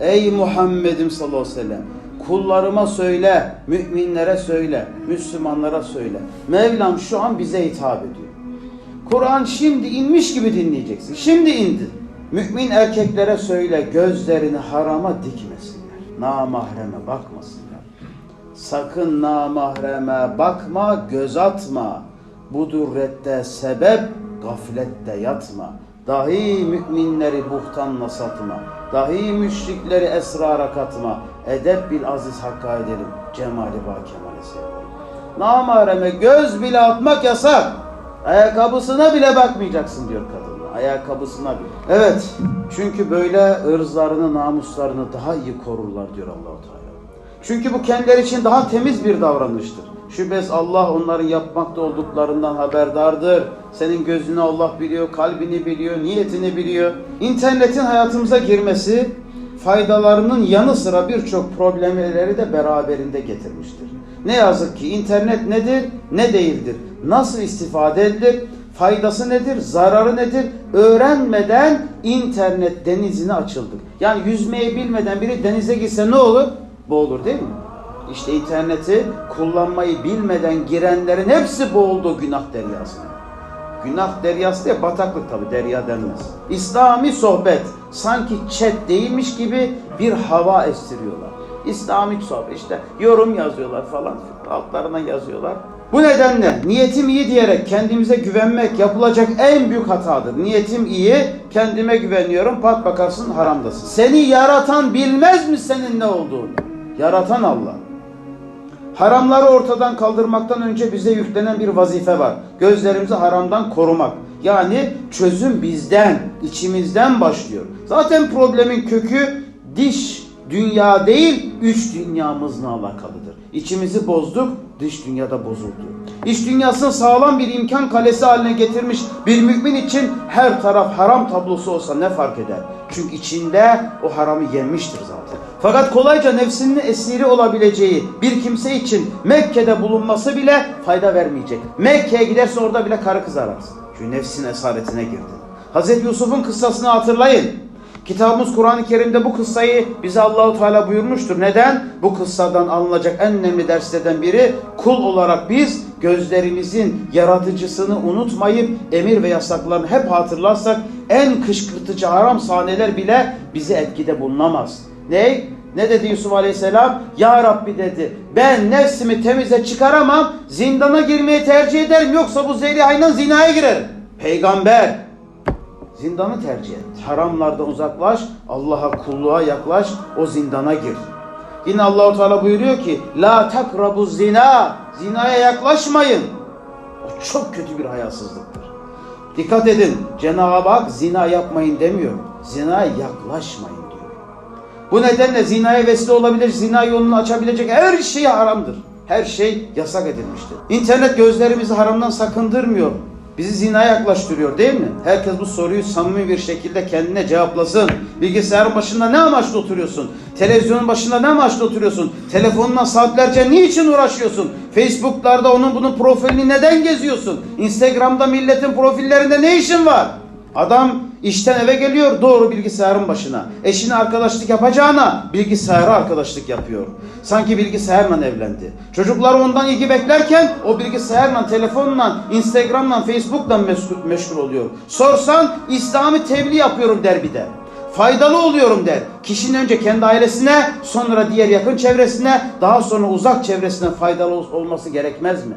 Ey Muhammed'im sallallahu aleyhi ve sellem kullarıma söyle, müminlere söyle, Müslümanlara söyle. Mevlam şu an bize hitap ediyor. Kur'an şimdi inmiş gibi dinleyeceksin. Şimdi indi. Mümin erkeklere söyle gözlerini harama dikmesinler. Namahreme bakmasınlar. Sakın namahreme bakma, göz atma. Budur redde sebep, gaflette yatma. Dahi müminleri buhtanla satma. Dahi müşrikleri esrara katma. Edep bil aziz hakka edelim. Cemali ba kemale sevelim. Namahreme göz bile atmak yasak. Ayakkabısına bile bakmayacaksın diyor kadınlar. Ayakkabısına bile. Evet. Çünkü böyle ırzlarını, namuslarını daha iyi korurlar diyor Allahu Teala. Çünkü bu kendileri için daha temiz bir davranıştır. Şüphesiz Allah onların yapmakta olduklarından haberdardır. Senin gözünü Allah biliyor, kalbini biliyor, niyetini biliyor. İnternetin hayatımıza girmesi faydalarının yanı sıra birçok problemleri de beraberinde getirmiştir. Ne yazık ki internet nedir, ne değildir, nasıl istifade edilir, faydası nedir, zararı nedir öğrenmeden internet denizine açıldık. Yani yüzmeyi bilmeden biri denize girse ne olur? Boğulur değil mi? İşte interneti kullanmayı bilmeden girenlerin hepsi boğuldu günah deryasına. Günah deryası diye bataklık tabi derya denmez. İslami sohbet sanki chat değilmiş gibi bir hava estiriyorlar. İslami sohbet işte yorum yazıyorlar falan altlarına yazıyorlar. Bu nedenle niyetim iyi diyerek kendimize güvenmek yapılacak en büyük hatadır. Niyetim iyi, kendime güveniyorum, pat bakarsın haramdasın. Seni yaratan bilmez mi senin ne olduğunu? Yaratan Allah. Haramları ortadan kaldırmaktan önce bize yüklenen bir vazife var. Gözlerimizi haramdan korumak. Yani çözüm bizden, içimizden başlıyor. Zaten problemin kökü diş dünya değil, üç dünyamızla alakalıdır. İçimizi bozduk, dış dünyada bozuldu. İç dünyasını sağlam bir imkan kalesi haline getirmiş bir mümin için her taraf haram tablosu olsa ne fark eder? Çünkü içinde o haramı yenmiştir zaten. Fakat kolayca nefsinin esiri olabileceği bir kimse için Mekke'de bulunması bile fayda vermeyecek. Mekke'ye giderse orada bile karı kız ararsın. Çünkü nefsin esaretine girdin. Hazreti Yusuf'un kıssasını hatırlayın. Kitabımız Kur'an-ı Kerim'de bu kıssayı bize Allahu Teala buyurmuştur. Neden? Bu kıssadan alınacak en önemli derslerden biri kul olarak biz gözlerimizin yaratıcısını unutmayıp emir ve yasaklarını hep hatırlarsak en kışkırtıcı haram sahneler bile bize etkide bulunamaz. Ne? Ne dedi Yusuf Aleyhisselam? Ya Rabbi dedi ben nefsimi temize çıkaramam zindana girmeyi tercih ederim yoksa bu zelihayla zinaya girerim. Peygamber Zindanı tercih et. Haramlardan uzaklaş, Allah'a kulluğa yaklaş, o zindana gir. Yine Allahu Teala buyuruyor ki: "La takrabu zina." Zinaya yaklaşmayın. O çok kötü bir hayasızlıktır. Dikkat edin. Cenab-ı Hak zina yapmayın demiyor. Zinaya yaklaşmayın diyor. Bu nedenle zinaya vesile olabilir, zina yolunu açabilecek her şey haramdır. Her şey yasak edilmiştir. İnternet gözlerimizi haramdan sakındırmıyor. Bizi zinaya yaklaştırıyor değil mi? Herkes bu soruyu samimi bir şekilde kendine cevaplasın. Bilgisayarın başında ne amaçla oturuyorsun? Televizyonun başında ne amaçla oturuyorsun? Telefonuna saatlerce niçin uğraşıyorsun? Facebook'larda onun bunun profilini neden geziyorsun? Instagram'da milletin profillerinde ne işin var? Adam işten eve geliyor doğru bilgisayarın başına. Eşine arkadaşlık yapacağına bilgisayara arkadaşlık yapıyor. Sanki bilgisayarla evlendi. Çocuklar ondan ilgi beklerken o bilgisayarla, telefonla, Instagram'la, Facebook'la meşgul, oluyor. Sorsan İslami tebliğ yapıyorum der bir de. Faydalı oluyorum der. Kişinin önce kendi ailesine, sonra diğer yakın çevresine, daha sonra uzak çevresine faydalı olması gerekmez mi?